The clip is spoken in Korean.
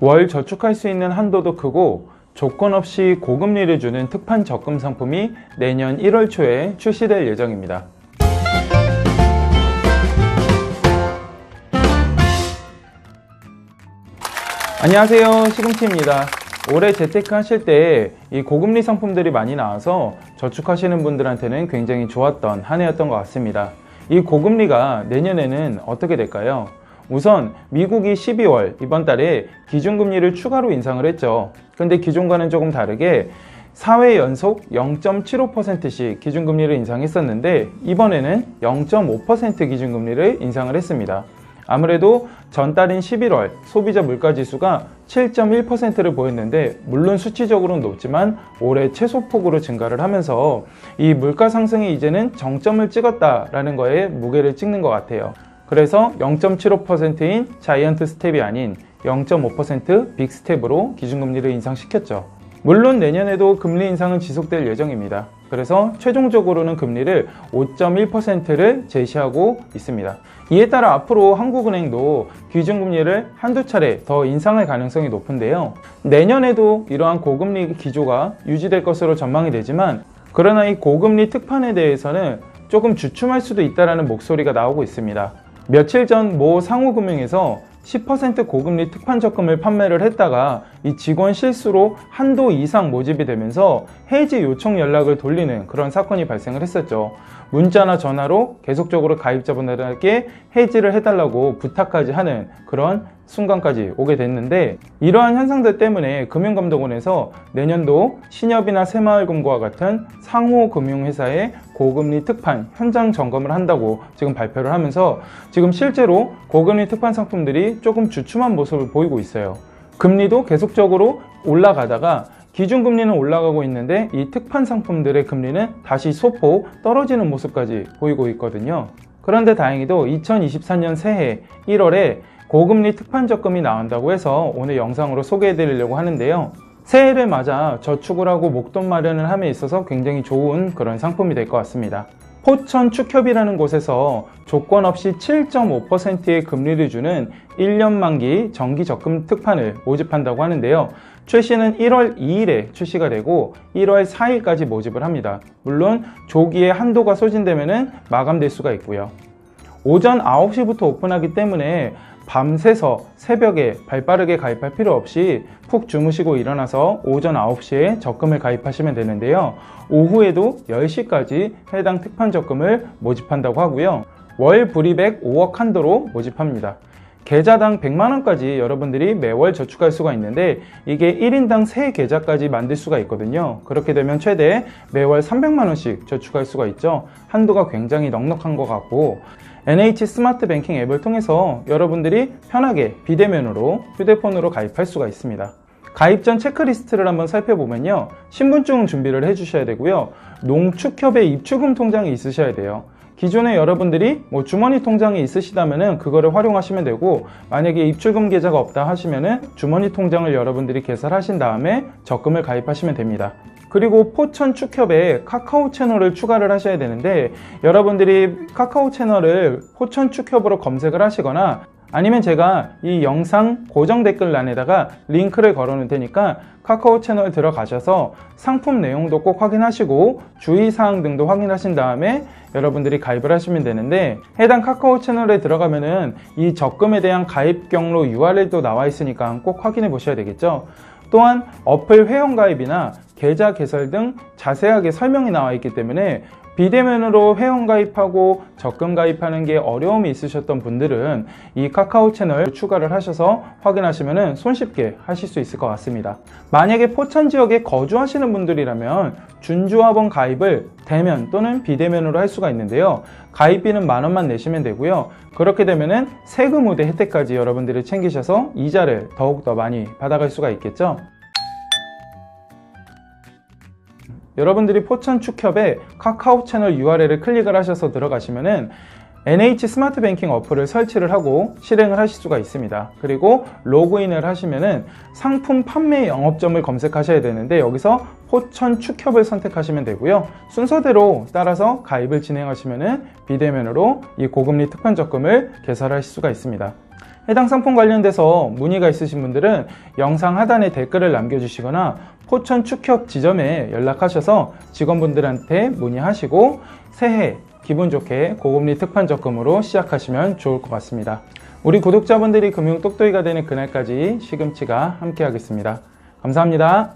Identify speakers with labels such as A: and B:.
A: 월 저축할 수 있는 한도도 크고 조건 없이 고금리를 주는 특판 적금 상품이 내년 1월 초에 출시될 예정입니다. 안녕하세요. 시금치입니다. 올해 재테크 하실 때 이 고금리 상품들이 많이 나와서 저축하시는 분들한테는 굉장히 좋았던 한 해였던 것 같습니다. 이 고금리가 내년에는 어떻게 될까요? 우선 미국이 12월 이번 달에 기준금리를 추가로 인상을 했죠. 근데 기존과는 조금 다르게 4회 연속 0.75%씩 기준금리를 인상했었는데 이번에는 0.5% 기준금리를 인상을 했습니다. 아무래도 전달인 11월 소비자 물가지수가 7.1%를 보였는데 물론 수치적으로는 높지만 올해 최소폭으로 증가를 하면서 이 물가 상승이 이제는 정점을 찍었다라는 거에 무게를 찍는 것 같아요. 그래서 0.75%인 자이언트 스텝이 아닌 0.5% 빅스텝으로 기준금리를 인상시켰죠. 물론 내년에도 금리 인상은 지속될 예정입니다. 그래서 최종적으로는 금리를 5.1%를 제시하고 있습니다. 이에 따라 앞으로 한국은행도 기준금리를 한두 차례 더 인상할 가능성이 높은데요. 내년에도 이러한 고금리 기조가 유지될 것으로 전망이 되지만 그러나 이 고금리 특판에 대해서는 조금 주춤할 수도 있다는 목소리가 나오고 있습니다. 며칠 전 모 상호금융에서 10% 고금리 특판 적금을 판매를 했다가 이 직원 실수로 한도 이상 모집이 되면서 해지 요청 연락을 돌리는 그런 사건이 발생을 했었죠. 문자나 전화로 계속적으로 가입자분들에게 해지를 해달라고 부탁까지 하는 그런 순간까지 오게 됐는데 이러한 현상들 때문에 금융감독원에서 내년도 신협이나 새마을금고와 같은 상호금융회사의 고금리 특판 현장 점검을 한다고 지금 발표를 하면서 지금 실제로 고금리 특판 상품들이 조금 주춤한 모습을 보이고 있어요. 금리도 계속적으로 올라가다가 기준금리는 올라가고 있는데 이 특판 상품들의 금리는 다시 소폭 떨어지는 모습까지 보이고 있거든요. 그런데 다행히도 2024년 새해 1월에 고금리 특판 적금이 나온다고 해서 오늘 영상으로 소개해 드리려고 하는데요. 새해를 맞아 저축을 하고 목돈 마련을 함에 있어서 굉장히 좋은 그런 상품이 될 것 같습니다. 포천 축협이라는 곳에서 조건 없이 7.5%의 금리를 주는 1년 만기 정기 적금 특판을 모집한다고 하는데요. 출시는 1월 2일에 출시가 되고 1월 4일까지 모집을 합니다. 물론 조기에 한도가 소진되면 마감될 수가 있고요. 오전 9시부터 오픈하기 때문에 밤새서 새벽에 발빠르게 가입할 필요 없이 푹 주무시고 일어나서 오전 9시에 적금을 가입하시면 되는데요. 오후에도 10시까지 해당 특판 적금을 모집한다고 하고요. 월 불이백 5억 한도로 모집합니다. 계좌당 100만원까지 여러분들이 매월 저축할 수가 있는데 이게 1인당 3계좌까지 만들 수가 있거든요. 그렇게 되면 최대 매월 300만원씩 저축할 수가 있죠. 한도가 굉장히 넉넉한 것 같고 NH 스마트 뱅킹 앱을 통해서 여러분들이 편하게 비대면으로 휴대폰으로 가입할 수가 있습니다. 가입 전 체크리스트를 한번 살펴보면요. 신분증 준비를 해주셔야 되고요. 농축협의 입출금 통장이 있으셔야 돼요. 기존에 여러분들이 뭐 주머니 통장이 있으시다면은 그거를 활용하시면 되고 만약에 입출금 계좌가 없다 하시면은 주머니 통장을 여러분들이 개설하신 다음에 적금을 가입하시면 됩니다. 그리고 포천 축협에 카카오 채널을 추가를 하셔야 되는데 여러분들이 카카오 채널을 포천 축협으로 검색을 하시거나 아니면 제가 이 영상 고정 댓글란에다가 링크를 걸어 놓을 테니까 카카오 채널 들어가셔서 상품 내용도 꼭 확인하시고 주의사항 등도 확인하신 다음에 여러분들이 가입을 하시면 되는데 해당 카카오 채널에 들어가면은 이 적금에 대한 가입 경로 URL도 나와 있으니까 꼭 확인해 보셔야 되겠죠. 또한 어플 회원가입이나 계좌 개설 등 자세하게 설명이 나와 있기 때문에 비대면으로 회원 가입하고 적금 가입하는 게 어려움이 있으셨던 분들은 이 카카오 채널 추가를 하셔서 확인하시면 손쉽게 하실 수 있을 것 같습니다. 만약에 포천 지역에 거주하시는 분들이라면 준주화번 가입을 대면 또는 비대면으로 할 수가 있는데요. 가입비는 만 원만 내시면 되고요. 그렇게 되면은 세금 우대 혜택까지 여러분들이 챙기셔서 이자를 더욱더 많이 받아갈 수가 있겠죠. 여러분들이 포천 축협에 카카오 채널 URL을 클릭을 하셔서 들어가시면은 NH 스마트 뱅킹 어플을 설치를 하고 실행을 하실 수가 있습니다. 그리고 로그인을 하시면은 상품 판매 영업점을 검색하셔야 되는데 여기서 포천 축협을 선택하시면 되고요. 순서대로 따라서 가입을 진행하시면은 비대면으로 이 고금리 특판 적금을 개설하실 수가 있습니다. 해당 상품 관련돼서 문의가 있으신 분들은 영상 하단에 댓글을 남겨주시거나 포천 축협 지점에 연락하셔서 직원분들한테 문의하시고 새해 기분 좋게 고금리 특판 적금으로 시작하시면 좋을 것 같습니다. 우리 구독자분들이 금융 똑똑이가 되는 그날까지 시금치가 함께 하겠습니다. 감사합니다.